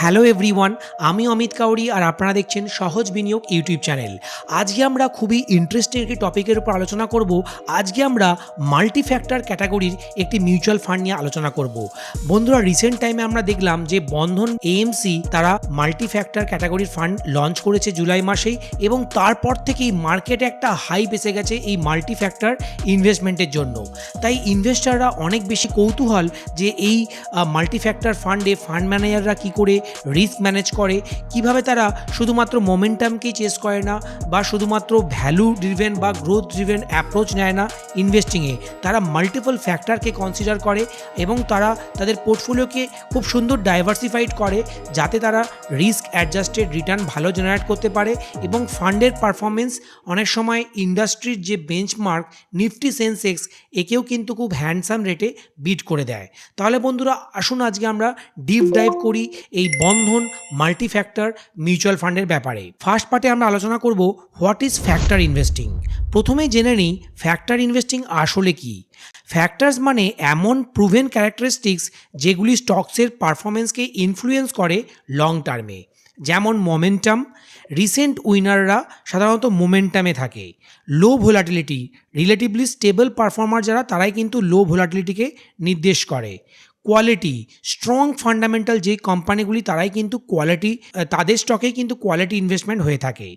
Hello everyone আমি অমিত কাউরি আর আপনারা দেখছেন সহজ বিনিয়োগ ইউটিউব চ্যানেল। আজকে আমরা খুবই ইন্টারেস্টিং একটি টপিকের উপর আলোচনা করব। আজকে আমরা মাল্টি ফ্যাক্টর ক্যাটাগরির একটি মিউচুয়াল ফান্ড নিয়ে আলোচনা করব। বন্ধুরা রিসেন্ট টাইমে আমরা দেখলাম যে বন্ধন এএমসি তারা মাল্টি ফ্যাক্টর ক্যাটাগরির ফান্ড লঞ্চ করেছে জুলাই মাসেই এবং তারপর থেকেই মার্কেটে একটা হাই বেসে গেছে এই মাল্টি ফ্যাক্টর ইনভেস্টমেন্টের জন্য। তাই ইনভেস্টাররা অনেক বেশি কৌতূহল যে এই মাল্টি ফ্যাক্টর ফান্ডে ফান্ড ম্যানেজাররা কী করে রিস্ক ম্যানেজ করে, কীভাবে তারা শুধুমাত্র মোমেন্টামকেই চেস করে না বা শুধুমাত্র ভ্যালু ড্রিভেন বা গ্রোথ ড্রিভেন অ্যাপ্রোচ নেয় না ইনভেস্টিংয়ে তারা মাল্টিপল ফ্যাক্টরকে কনসিডার করে এবং তারা তাদের পোর্টফোলিওকে খুব সুন্দর ডাইভার্সিফাইড করে যাতে তারা রিস্ক অ্যাডজাস্টেড রিটার্ন ভালো জেনারেট করতে পারে এবং ফান্ডের পারফরমেন্স অনেক সময় ইন্ডাস্ট্রির যে বেঞ্চমার্ক নিফটি সেন্সেক্স একেও কিন্তু খুব হ্যান্ডসাম রেটে বিট করে দেয়। তাহলে বন্ধুরা, আসুন আজকে আমরা ডিপ ডাইভ করি এই বন্ধন মাল্টি ফ্যাক্টর মিউচুয়াল ফান্ডের ব্যাপারে ফার্স্ট পার্টে আমরা আলোচনা করব হোয়াট ইজ ফ্যাক্টর ইনভেস্টিং প্রথমেই জেনে নিই ফ্যাক্টর ইনভেস্টিং আসলে কি? ফ্যাক্টরস মানে এমন প্রুভেন ক্যারেক্টারিস্টিক্স যেগুলি স্টকসের পারফরমেন্সকে ইনফ্লুয়েন্স করে লং টার্মে যেমন মোমেন্টাম রিসেন্ট উইনাররা সাধারণত মোমেন্টামে থাকে। Low volatility relatively stable performer যারা, তারাই কিন্তু লো ভোলাটিলিটিকে নির্দেশ করে। কোয়ালিটি স্ট্রং ফান্ডামেন্টাল যে কোম্পানিগুলি তারাই কিন্তু কোয়ালিটি তাদের স্টকেই কিন্তু কোয়ালিটি ইনভেস্টমেন্ট হয়ে থাকে।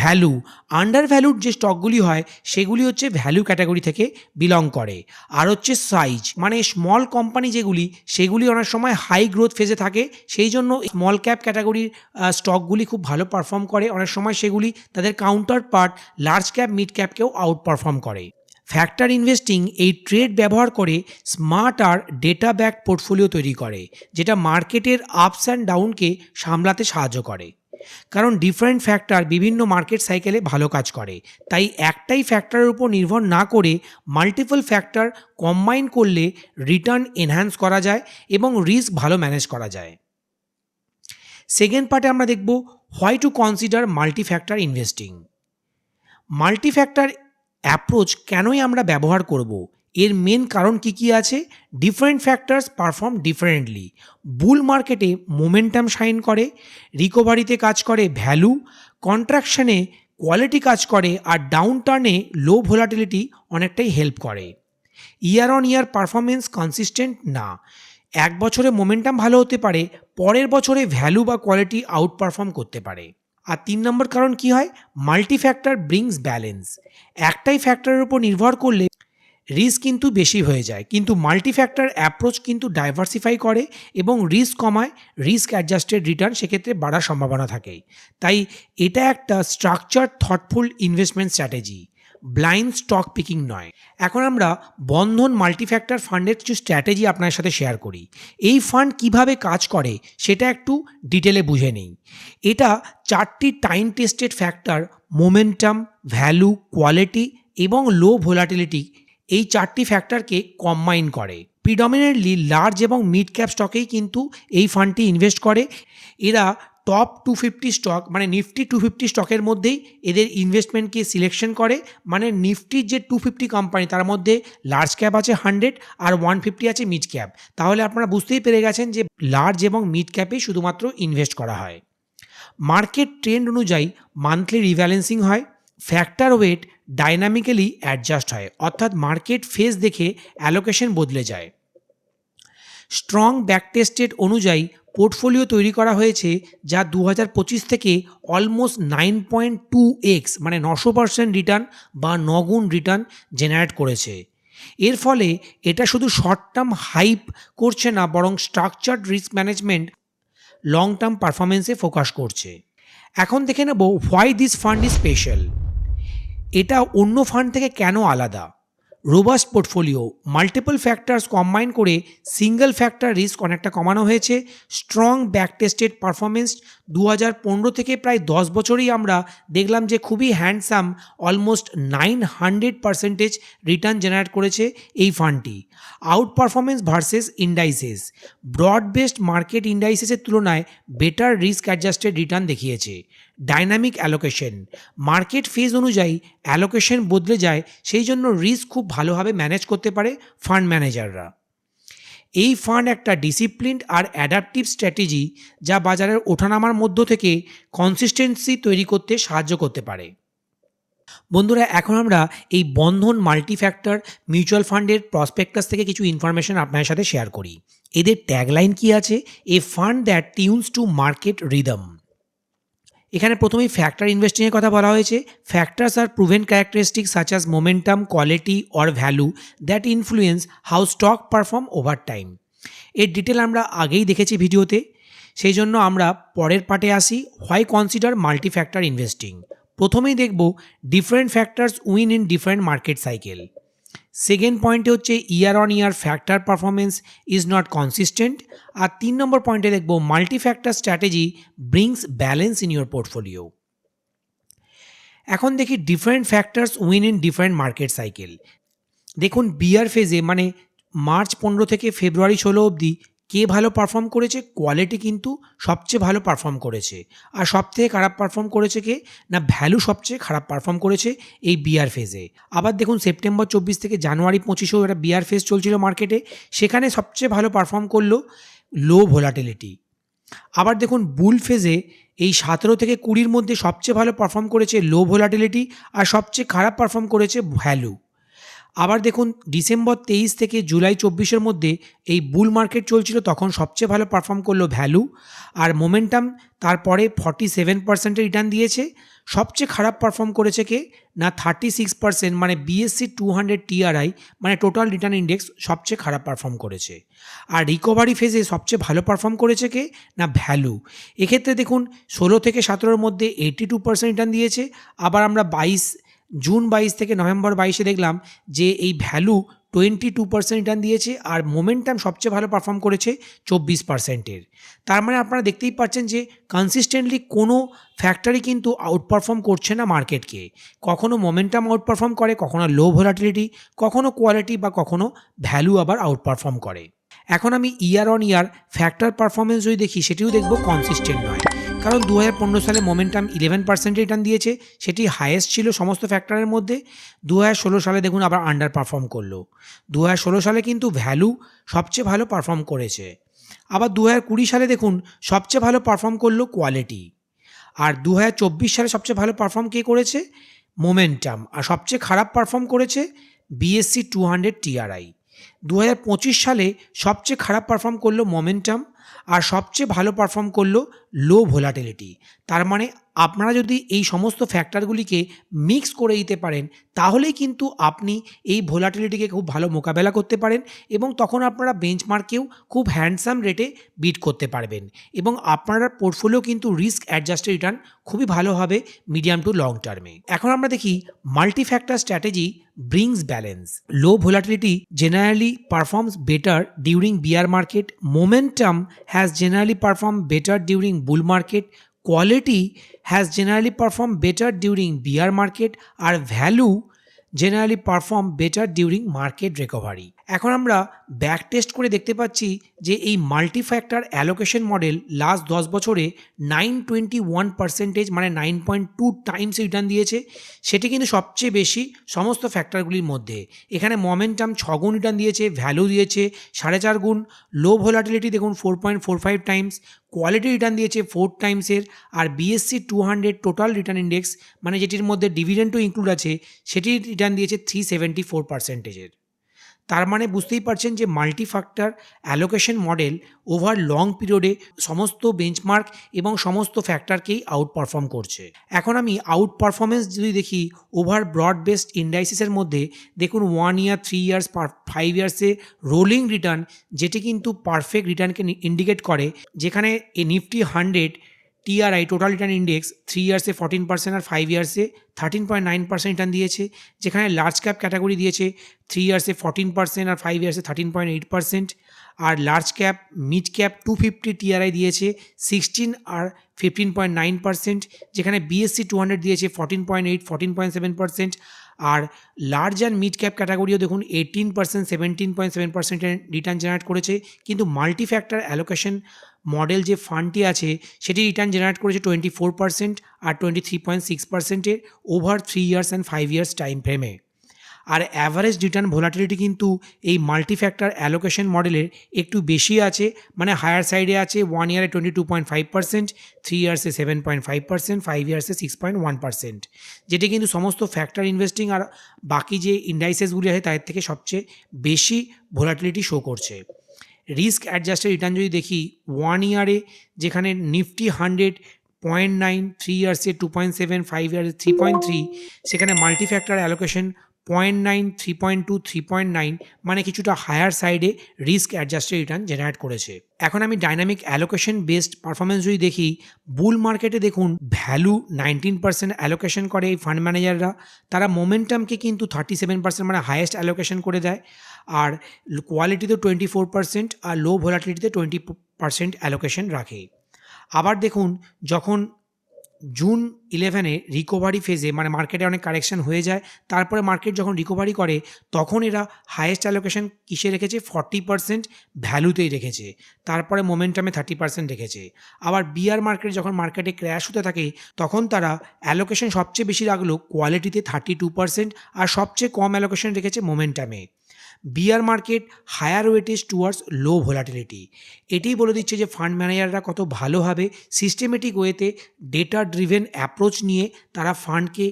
ভ্যালু আন্ডার ভ্যালুড যে স্টকগুলি হয়, সেগুলি হচ্ছে ভ্যালু ক্যাটাগরি থেকে বিলং করে। আর হচ্ছে সাইজ মানে স্মল কোম্পানি যেগুলি, সেগুলি অনেক সময় হাই গ্রোথ ফেজে থাকে, সেই জন্য স্মল ক্যাপ ক্যাটাগরির স্টকগুলি খুব ভালো পারফর্ম করে। অনেক সময় সেগুলি তাদের counterpart large cap mid ক্যাপকেও আউট পারফর্ম করে। ফ্যাক্টর ইনভেস্টিং এই ট্রেড ব্যবহার করে স্মার্ট আর ডেটা ব্যাক পোর্টফোলিও তৈরি করে, যেটা মার্কেটের আপস অ্যান্ড ডাউনকে সামলাতে সাহায্য করে। কারণ ডিফারেন্ট ফ্যাক্টর বিভিন্ন মার্কেট সাইকেলে ভালো কাজ করে, তাই একটাই ফ্যাক্টরের উপর নির্ভর না করে মাল্টিপল ফ্যাক্টর কম্বাইন করলে রিটার্ন এনহ্যান্স করা যায় এবং রিস্ক ভালো ম্যানেজ করা যায়। সেকেন্ড পার্টে আমরা দেখব why to consider multi factor investing multi factor approach কেনই আমরা ব্যবহার করব? এর মেন কারণ কি কি আছে? Different factors perform differently bull মার্কেটে মোমেন্টাম শাইন করে রিকভারিতে কাজ করে ভ্যালু কন্ট্রাকশনে কোয়ালিটি কাজ করে, আর ডাউন টার্নে লো ভোলাটিলিটি অনেকটাই হেল্প করে। Year on year performance consistent না। এক বছরে মোমেন্টাম ভালো হতে পারে, পরের বছরে ভ্যালু বা কোয়ালিটি আউট পারফর্ম করতে পারে। আর তিন নম্বর কারণ কি হয়? মাল্টি ফ্যাক্টর ব্রিংস ব্যালেন্স একটাই ফ্যাক্টরের উপর নির্ভর করলে রিস্ক কিন্তু বেশি হয়ে যায়। কিন্তু মাল্টি ফ্যাক্টর অ্যাপ্রোচ কিন্তু ডাইভার্সিফাই করে এবং রিস্ক কমায় রিস্ক অ্যাডজাস্টেড রিটার্ন সেক্ষেত্রে বাড়ার সম্ভাবনা থাকে তাই এটা একটা structure thoughtful investment strategy blind stock picking নয়। এখন আমরা বন্ধন মাল্টিফ্যাক্টর ফান্ডের কিছু স্ট্র্যাটেজি আপনার সাথে শেয়ার করি। এই ফান্ড কীভাবে কাজ করে সেটা একটু ডিটেলে বুঝে নেই। এটা চারটি time tested factor momentum value quality এবং লো ভোলাটিলিটি এই চারটি ফ্যাক্টরকে কম্বাইন করে। প্রিডমিনেন্টলি লার্জ এবং মিড ক্যাপ স্টকেই কিন্তু এই ফান্ডটি ইনভেস্ট করে। এরা টপ টু ফিফটি স্টক মানে নিফটি টু ফিফটি স্টকের মধ্যেই এদের ইনভেস্টমেন্টকে সিলেকশন করে। মানে নিফটির যে টু ফিফটি কোম্পানি তার মধ্যে লার্জ ক্যাপ আছে হান্ড্রেড আর ওয়ান ফিফটি আছে মিড ক্যাপ তাহলে আপনারা বুঝতেই পেরে গেছেন যে লার্জ এবং মিড ক্যাপেই শুধুমাত্র ইনভেস্ট করা হয়। মার্কেট ট্রেন্ড অনুযায়ী মান্থলি রিব্যালেন্সিং হয় ফ্যাক্টর ওয়েট ডাইনামিক্যালি অ্যাডজাস্ট হয়। অর্থাৎ মার্কেট ফেজ দেখে অ্যালোকেশন বদলে যায়। স্ট্রং ব্যাকটেস্টেড অনুযায়ী পোর্টফোলিও তৈরি করা হয়েছে যা দু হাজার পঁচিশ থেকে almost nine point two X মানে নশো পার্সেন্ট রিটার্ন বা নগুণ রিটার্ন জেনারেট করেছে। এর ফলে এটা শুধু শর্ট টার্ম হাইপ করছে না, বরং structured risk management long term পারফরমেন্সে focus করছে। এখন দেখে নেব why this fund is special. এটা অন্য ফান্ড থেকে কেন আলাদা? Robust portfolio multiple factors combine করে সিঙ্গেল ফ্যাক্টর রিস্ক অনেকটা কমানো হয়েছে স্ট্রং ব্যাক টেস্টেড পারফরমেন্স দু হাজার পনেরো থেকে প্রায় দশ বছরই আমরা দেখলাম যে খুবই handsome almost nine hundred percentage return generate করেছে এই ফান্ডটি out performance versus indices broad based market ইন্ডাইসেসের তুলনায় বেটার রিস্ক অ্যাডজাস্টেড রিটার্ন দেখিয়েছে। ডাইনামিক অ্যালোকেশন মার্কেট ফেজ অনুযায়ী অ্যালোকেশন বদলে যায়, সেই জন্য রিস্ক খুব ভালোভাবে ম্যানেজ করতে পারে ফান্ড ম্যানেজাররা এই ফান্ড একটা ডিসিপ্লিন আর অ্যাডাপটিভ স্ট্র্যাটেজি যা বাজারের ওঠানামার মধ্য থেকে কনসিস্টেন্সি তৈরি করতে সাহায্য করতে পারে। বন্ধুরা, এখন আমরা এই বন্ধন মাল্টি ফ্যাক্টর মিউচুয়াল ফান্ডের প্রসপেক্টাস থেকে কিছু ইনফরমেশন আপনার সাথে শেয়ার করি। এদের ট্যাগলাইন কি আছে? A fund that tunes to market rhythm এখানে প্রথমেই ফ্যাক্টর ইনভেস্টিংয়ের কথা বলা হয়েছে। Factors are proven characteristic such as momentum quality or value that influence how stock perform over time এর ডিটেল আমরা আগেই দেখেছি ভিডিওতে। সেই জন্য আমরা পরের পার্টে আসি। Why consider multi factor investing প্রথমেই দেখব different factors win in different market cycle second পয়েন্টে হচ্ছে year on year factor performance is not consistent আর তিন নম্বর পয়েন্টে দেখব multi factor strategy brings balance in your portfolio এখন দেখি different factors win in different market cycle দেখুন bear ফেজে মানে মার্চ পনেরো থেকে ফেব্রুয়ারি ষোলো অবধি কে ভালো পারফর্ম করেছে কোয়ালিটি কিন্তু সবচেয়ে ভালো পারফর্ম করেছে। আর সবথেকে খারাপ পারফর্ম করেছে কে? না ভ্যালু সবচেয়ে খারাপ পারফর্ম করেছে এই বিয়ার ফেজে আবার দেখুন সেপ্টেম্বর চব্বিশ থেকে জানুয়ারি পঁচিশেও একটা বিয়ার ফেজ চলছিল মার্কেটে সেখানে সবচেয়ে ভালো পারফর্ম করল লো ভোলাটিলিটি আবার দেখুন বুল ফেজে এই সতেরো থেকে কুড়ির মধ্যে সবচেয়ে ভালো পারফর্ম করেছে লো ভোলাটিলিটি আর সবচেয়ে খারাপ পারফর্ম করেছে ভ্যালু আবার দেখুন ডিসেম্বর তেইশ থেকে জুলাই চব্বিশের মধ্যে এই বুল মার্কেট চলছিল, তখন সবচেয়ে ভালো পারফর্ম করল ভ্যালু। আর মোমেন্টাম তারপরে ফর্টি সেভেন পার্সেন্টের রিটার্ন দিয়েছে। সবচেয়ে খারাপ পারফর্ম করেছে কে? না থার্টি সিক্স পার্সেন্ট মানে বিএসসি টু হান্ড্রেড টিআরআই মানে টোটাল রিটার্ন ইন্ডেক্স সবচেয়ে খারাপ পারফর্ম করেছে। আর রিকভারি ফেজে সবচেয়ে ভালো পারফর্ম করেছে কে? না, ভ্যালু। এক্ষেত্রে দেখুন, ষোলো থেকে সতেরোর মধ্যে এইটি টু পার্সেন্ট রিটার্ন দিয়েছে। আবার আমরা বাইশ জুন বাইশ থেকে নভেম্বর বাইশে দেখলাম যে এই value twenty two percent return দিয়েছে আর মোমেন্টাম সবচেয়ে ভালো পারফর্ম করেছে চব্বিশ পার্সেন্টের তার মানে আপনারা দেখতেই পাচ্ছেন যে কনসিস্টেন্টলি কোনো ফ্যাক্টরি কিন্তু আউট পারফর্ম করছে না মার্কেটকে কখনো মোমেন্টাম আউট পারফর্ম করে, কখনো লো ভোলাটিলিটি কখনো কোয়ালিটি বা কখনো ভ্যালু আবার আউট পারফর্ম করে। এখন আমি year on year factor performance যদি দেখি, সেটিও দেখব কনসিস্টেন্ট নয়। কারণ দু হাজার পনেরো সালে মোমেন্টাম ইলেভেন পার্সেন্ট রিটার্ন দিয়েছে, সেটি হায়েস্ট ছিল সমস্ত ফ্যাক্টরের মধ্যে। দু হাজার ষোলো সালে দেখুন আবার আন্ডার পারফর্ম করল। দু হাজার ষোলো সালে কিন্তু ভ্যালু সবচেয়ে ভালো পারফর্ম করেছে। আবার দু হাজার কুড়ি সালে দেখুন সবচেয়ে ভালো পারফর্ম করল কোয়ালিটি আর দু হাজার চব্বিশ সালে সবচেয়ে ভালো পারফর্ম কে করেছে? মোমেন্টাম আর সবচেয়ে খারাপ পারফর্ম করেছে বিএসসি টু হান্ড্রেড টিআরআই দু হাজার পঁচিশ সালে সবচেয়ে খারাপ পারফর্ম করল মোমেন্টাম আর সবচেয়ে ভালো পারফর্ম করল লো ভোলাটিলিটি তার মানে আপনারা যদি এই সমস্ত ফ্যাক্টরগুলিকে মিক্স করে দিতে পারেন, তাহলেই কিন্তু আপনি এই ভোলাটিলিটিকে খুব ভালো মোকাবেলা করতে পারেন এবং তখন আপনারা বেঞ্চমার্কেও খুব হ্যান্ডসাম রেটে বিট করতে পারবেন এবং আপনার পোর্টফোলিও কিন্তু রিস্ক অ্যাডজাস্টেড রিটার্ন খুবই ভালো হবে মিডিয়াম টু লং টার্মে এখন আমরা দেখি multi factor strategy brings balance low volatility generally performs better during bear market momentum has generally perform better during bull market quality has generally perform better during bear market আর value generally perform better during market recovery এখন আমরা back test করে দেখতে পাচ্ছি যে এই multi factor allocation model last দশ বছরে নাইন টোয়েন্টি ওয়ান পার্সেন্টেজ মানে nine point two times return দিয়েছে। সেটি কিন্তু সবচেয়ে বেশি সমস্ত ফ্যাক্টরগুলির মধ্যে। এখানে মোমেন্টাম ছগুণ রিটার্ন দিয়েছে ভ্যালু দিয়েছে সাড়ে চার গুণ লো ভোলাটিলিটি দেখুন four point four five times quality return দিয়েছে ফোর টাইমসের আর BSE two hundred total return index মানে যেটির মধ্যে ডিভিডেন্টও ইনক্লুড আছে সেটির রিটার্ন দিয়েছে থ্রি সেভেন্টি ফোর পার্সেন্টেজের তার মানে বুঝতেই পারছেন যে multi factor allocation model over long পিরিয়ডে সমস্ত বেঞ্চমার্ক এবং সমস্ত ফ্যাক্টরকেই আউট পারফর্ম করছে। এখন আমি আউট পারফরমেন্স যদি দেখি ওভার ব্রড বেসড ইন্ডাইসিসের মধ্যে, দেখুন one year three years five ইয়ার্সে rolling return যেটি কিন্তু পারফেক্ট রিটার্নকে ইন্ডিকেট করে, যেখানে এ Nifty hundred TRI total return index three ইয়ার্সে fourteen percent আর five ইয়ার্সে thirteen point nine percent return দিয়েছে, যেখানে লার্জ ক্যাপ ক্যাটাগরি দিয়েছে থ্রি ইয়ার্সে ফর্টিন পার্সেন্ট আর ফাইভ ইয়ার্সে থার্টিন পয়েন্ট এইট পার্সেন্ট আর large cap mid cap two fifty TRI দিয়েছে sixteen আর fifteen point nine percent যেখানে বিএসসি টু হান্ড্রেড দিয়েছে fourteen point eight fourteen point seven percent R large and mid cap ক্যাটাগরিও দেখুন eighteen percent seventeen point seven পার্সেন্টের return generate করেছে। কিন্তু multi factor allocation model যে ফান্ডটি আছে, সেটি রিটার্ন জেনারেট করেছে টোয়েন্টি ফোর পার্সেন্ট আর টোয়েন্টি থ্রি পয়েন্ট সিক্স পার্সেন্টের over three years and five years time ফ্রেমে আর অ্যাভারেজ রিটার্ন ভোলাটিলিটি কিন্তু এই মাল্টি ফ্যাক্টর অ্যালোকেশন মডেলের একটু বেশি আছে মানে হায়ার সাইডে আছে ওয়ান ইয়ারে twenty two point five percent three ইয়ার্সে seven point five percent five ইয়ার্সে six point one percent যেটি কিন্তু সমস্ত ফ্যাক্টর ইনভেস্টিং আর বাকি যে ইন্ডাইসেসগুলি আছে তাদের থেকে সবচেয়ে বেশি ভোলাটিলিটি শো করছে। রিস্ক অ্যাডজাস্টেড রিটার্ন যদি দেখি ওয়ান ইয়ারে যেখানে Nifty hundred point nine three ইয়ার্সে two point seven five ইয়ার্সে থ্রি পয়েন্ট থ্রি সেখানে multi factor allocation point nine three point two three point nine মানে কিছুটা হায়ার সাইডে রিস্ক অ্যাডজাস্টেড রিটার্ন জেনারেট করেছে। এখন আমি ডাইনামিক অ্যালোকেশন বেসড পারফরমেন্স যদি দেখি বুল মার্কেটে দেখুন ভ্যালু নাইনটিন পার্সেন্ট অ্যালোকেশন করে এই ফান্ড ম্যানেজাররা তারা মোমেন্টামকে কিন্তু থার্টি সেভেন পার্সেন্ট মানে হায়েস্ট অ্যালোকেশন করে দেয়। আর কোয়ালিটিতে টোয়েন্টি ফোর পার্সেন্ট আর লো ভোলাটিলিটিতে টোয়েন্টি পার্সেন্ট অ্যালোকেশন রাখে। আবার দেখুন, যখন জুন ইলেভেনে রিকভারি ফেজে মানে মার্কেটে অনেক কারেকশন হয়ে যায়। তারপরে মার্কেট যখন রিকভারি করে, তখন এরা হায়েস্ট অ্যালোকেশন কিসে রেখেছে? ফর্টি পার্সেন্ট ভ্যালুতেই রেখেছে। তারপরে মোমেন্টামে থার্টি পার্সেন্ট রেখেছে। আবার বিয়ার মার্কেট যখন মার্কেটে ক্র্যাশ হতে থাকে, তখন তারা অ্যালোকেশন সবচেয়ে বেশি রাখল কোয়ালিটিতে থার্টি টু পার্সেন্ট আর সবচেয়ে কম অ্যালোকেশন রেখেছে মোমেন্টামে bear market higher weightage towards low volatility এটিই বলে দিচ্ছে যে ফান্ড ম্যানেজাররা কত ভালোভাবে সিস্টেমেটিক ওয়েতে ডেটা ড্রিভেন অ্যাপ্রোচ নিয়ে তারা ফান্ডকে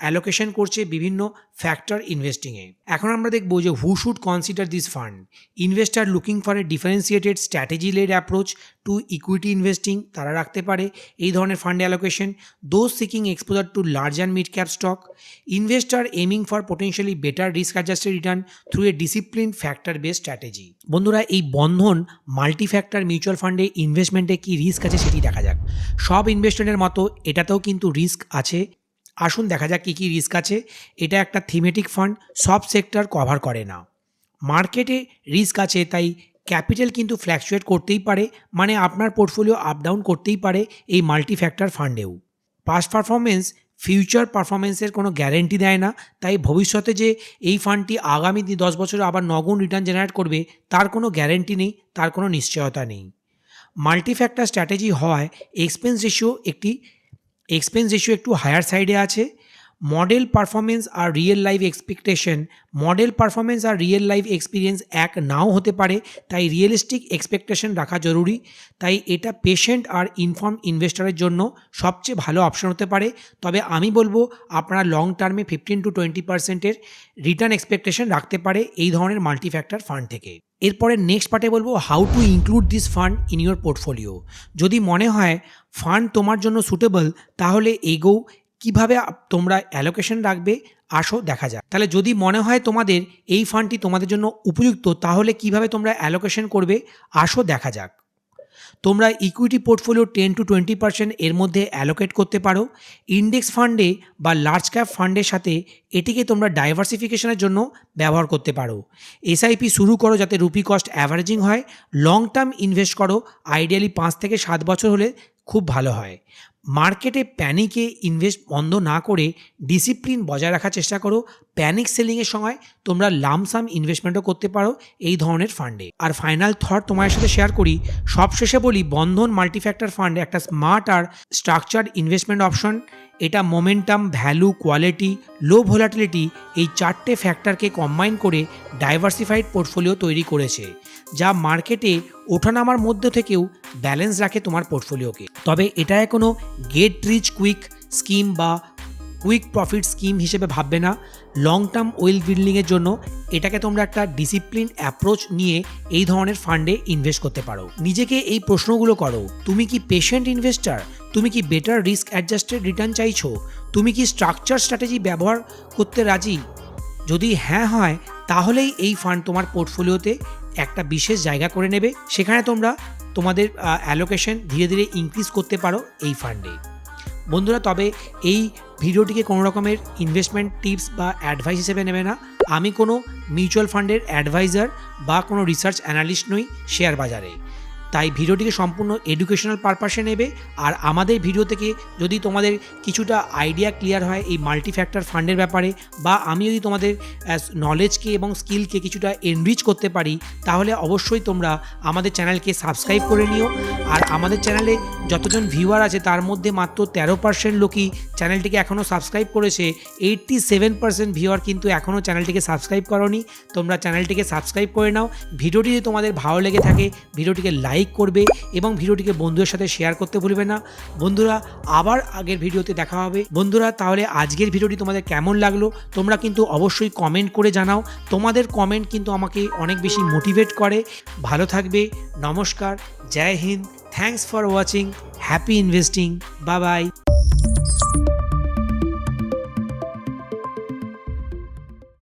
অ্যালোকেশন করছে বিভিন্ন ফ্যাক্টর ইনভেস্টিংয়ে এখন আমরা দেখব যে who should consider this fund investor looking for a differentiated strategy led approach to equity investing তারা রাখতে পারে এই ধরনের fund allocation those seeking exposure to large and mid cap stock investor aiming for potentially better risk adjusted return through a discipline factor base strategy বন্ধুরা, এই Bandhan multi factor mutual ফান্ডে ইনভেস্টমেন্টে কি risk আছে সেটি দেখা যাক। সব ইনভেস্টমেন্টের মতো এটাতেও কিন্তু রিস্ক আছে। আসুন দেখা যাক কী কী রিস্ক আছে। এটা একটা থিমেটিক ফান্ড সব সেক্টর কভার করে না। মার্কেটে রিস্ক আছে, তাই ক্যাপিটাল কিন্তু ফ্ল্যাকচুয়েট করতেই পারে মানে আপনার পোর্টফোলিও আপ ডাউন করতেই পারে এই মাল্টি ফ্যাক্টর ফান্ডেও পাস্ট পারফরমেন্স ফিউচার পারফরমেন্সের কোনো গ্যারেন্টি দেয় না, তাই ভবিষ্যতে যে এই ফান্ডটি আগামী দশ বছরে আবার নগণ রিটার্ন জেনারেট করবে, তার কোনো গ্যারেন্টি নেই, তার কোনো নিশ্চয়তা নেই। মাল্টি ফ্যাক্টর স্ট্র্যাটেজি হওয়ায় এক্সপেন্স রেশিও একটি এক্সপেন্স রেশিও একটু হায়ার সাইডে আছে। মডেল পারফরমেন্স আর real life expectation model performance আর রিয়েল লাইফ এক্সপিরিয়েন্স এক নাও হতে পারে, তাই রিয়েলিস্টিক এক্সপেকটেশন রাখা জরুরি। তাই এটা পেশেন্ট আর ইনফর্ম ইনভেস্টরের জন্য সবচেয়ে ভালো অপশন হতে পারে। তবে আমি বলব, আপনারা লং টার্মে ফিফটিন টু টোয়েন্টি পার্সেন্টের রিটার্ন এক্সপেকটেশন রাখতে পারে এই ধরনের মাল্টি ফ্যাক্টর ফান্ড থেকে। এরপরে নেক্সট পার্টে বলব how to include this fund in your portfolio যদি মনে হয় ফান্ড তোমার জন্য সুটেবল তাহলে এগো, কীভাবে তোমরা অ্যালোকেশন রাখবে, আসো, দেখা যাক। তাহলে যদি মনে হয় তোমাদের এই ফান্ডটি তোমাদের জন্য উপযুক্ত, তাহলে কীভাবে তোমরা অ্যালোকেশন করবে, আসো, দেখা যাক। তোমরা equity portfolio ten to twenty percent এর মধ্যে অ্যালোকেট করতে পারো। ইন্ডেক্স ফান্ডে বা লার্জ ক্যাপ ফান্ডের সাথে এটিকে তোমরা ডাইভার্সিফিকেশনের জন্য ব্যবহার করতে পারো। এসআইপি শুরু করো যাতে রুপি কস্ট অ্যাভারেজিং হয়। লং টার্ম ইনভেস্ট করো আইডিয়ালি পাঁচ থেকে সাত বছর হলে খুব ভালো হয়। মার্কেটে প্যানিকে ইনভেস্ট বন্ধ না করে ডিসিপ্লিন বজায় রাখার চেষ্টা করো। প্যানিক সেলিংয়ের সময় তোমরা লামসাম ইনভেস্টমেন্টও করতে পারো এই ধরনের ফান্ডে আর ফাইনাল থট তোমার সাথে শেয়ার করি, সবশেষে বলি, বন্ধন মাল্টিফ্যাক্টর ফান্ড একটা স্মার্ট আর স্ট্রাকচার্ড ইনভেস্টমেন্ট অপশন এটা momentum value quality low volatility এই চারটে ফ্যাক্টরকে কম্বাইন করে ডাইভার্সিফাইড পোর্টফোলিও তৈরি করেছে, যা মার্কেটে ওঠানামার মধ্যে থেকেও ব্যালেন্স রাখে তোমার পোর্টফোলিওকে তবে এটা কোনো গেট রিচ কুইক স্কিম বা কুইক প্রফিট স্কিম হিসেবে ভাববে না। লং টার্ম ওয়েল বিল্ডিংয়ের জন্য এটাকে তোমরা একটা ডিসিপ্লিন অ্যাপ্রোচ নিয়ে এই ধরনের ফান্ডে ইনভেস্ট করতে পারো। নিজেকে এই প্রশ্নগুলো করো, তুমি কি পেশেন্ট ইনভেস্টার? তুমি কি বেটার রিস্ক অ্যাডজাস্টেড রিটার্ন চাইছো? তুমি কি স্ট্রাকচার স্ট্র্যাটেজি ব্যবহার করতে রাজি? যদি হ্যাঁ হয়, তাহলেই এই ফান্ড তোমার পোর্টফোলিওতে একটা বিশেষ জায়গা করে নেবে। সেখানে তোমরা তোমাদের অ্যালোকেশন ধীরে ধীরে ইনক্রিজ করতে পারো এই ফান্ডে। বন্ধুরা, তবে এই ভিডিওটিকে কোনো রকমের ইনভেস্টমেন্ট টিপস বা অ্যাডভাইস হিসেবে নেবে না। আমি কোনো মিউচুয়াল ফান্ডের অ্যাডভাইজার বা কোনো রিসার্চ অ্যানালিস্ট নই শেয়ার বাজারে। তাই ভিডিওটিকে সম্পূর্ণ এডুকেশনাল পারপাসে নেবে। আর আমাদের ভিডিও থেকে যদি তোমাদের কিছুটা আইডিয়া ক্লিয়ার হয় এই মাল্টি ফ্যাক্টর ফান্ডের ব্যাপারে, বা আমি যদি তোমাদের নলেজকে এবং স্কিলকে কিছুটা এনরিচ করতে পারি, তাহলে অবশ্যই তোমরা আমাদের চ্যানেলকে সাবস্ক্রাইব করে নিও। আর আমাদের চ্যানেলে যতজন ভিউয়ার আছে, তার মধ্যে মাত্র তেরো পার্সেন্ট লোকই চ্যানেলটিকে এখনও সাবস্ক্রাইব করেছে। এইট্টি সেভেন পার্সেন্ট ভিউয়ার কিন্তু এখনও চ্যানেলটিকে সাবস্ক্রাইব করনি। তোমরা চ্যানেলটিকে সাবস্ক্রাইব করে নাও। ভিডিওটি যদি তোমাদের ভালো লেগে থাকে, ভিডিওটিকে লাইক করবে এবং ভিডিওটিকে বন্ধুদের সাথে শেয়ার করতে ভুলবে না। বন্ধুরা, আবার আগের ভিডিওতে দেখা হবে। বন্ধুরা, তাহলে আজকের ভিডিওটি তোমাদের কেমন লাগল? তোমরা কিন্তু অবশ্যই কমেন্ট করে জানাও। তোমাদের কমেন্ট কিন্তু আমাকে অনেক বেশি মোটিভেট করে। ভালো থাকবে। নমস্কার। জয় Hind. Thanks for watching happy investing bye bye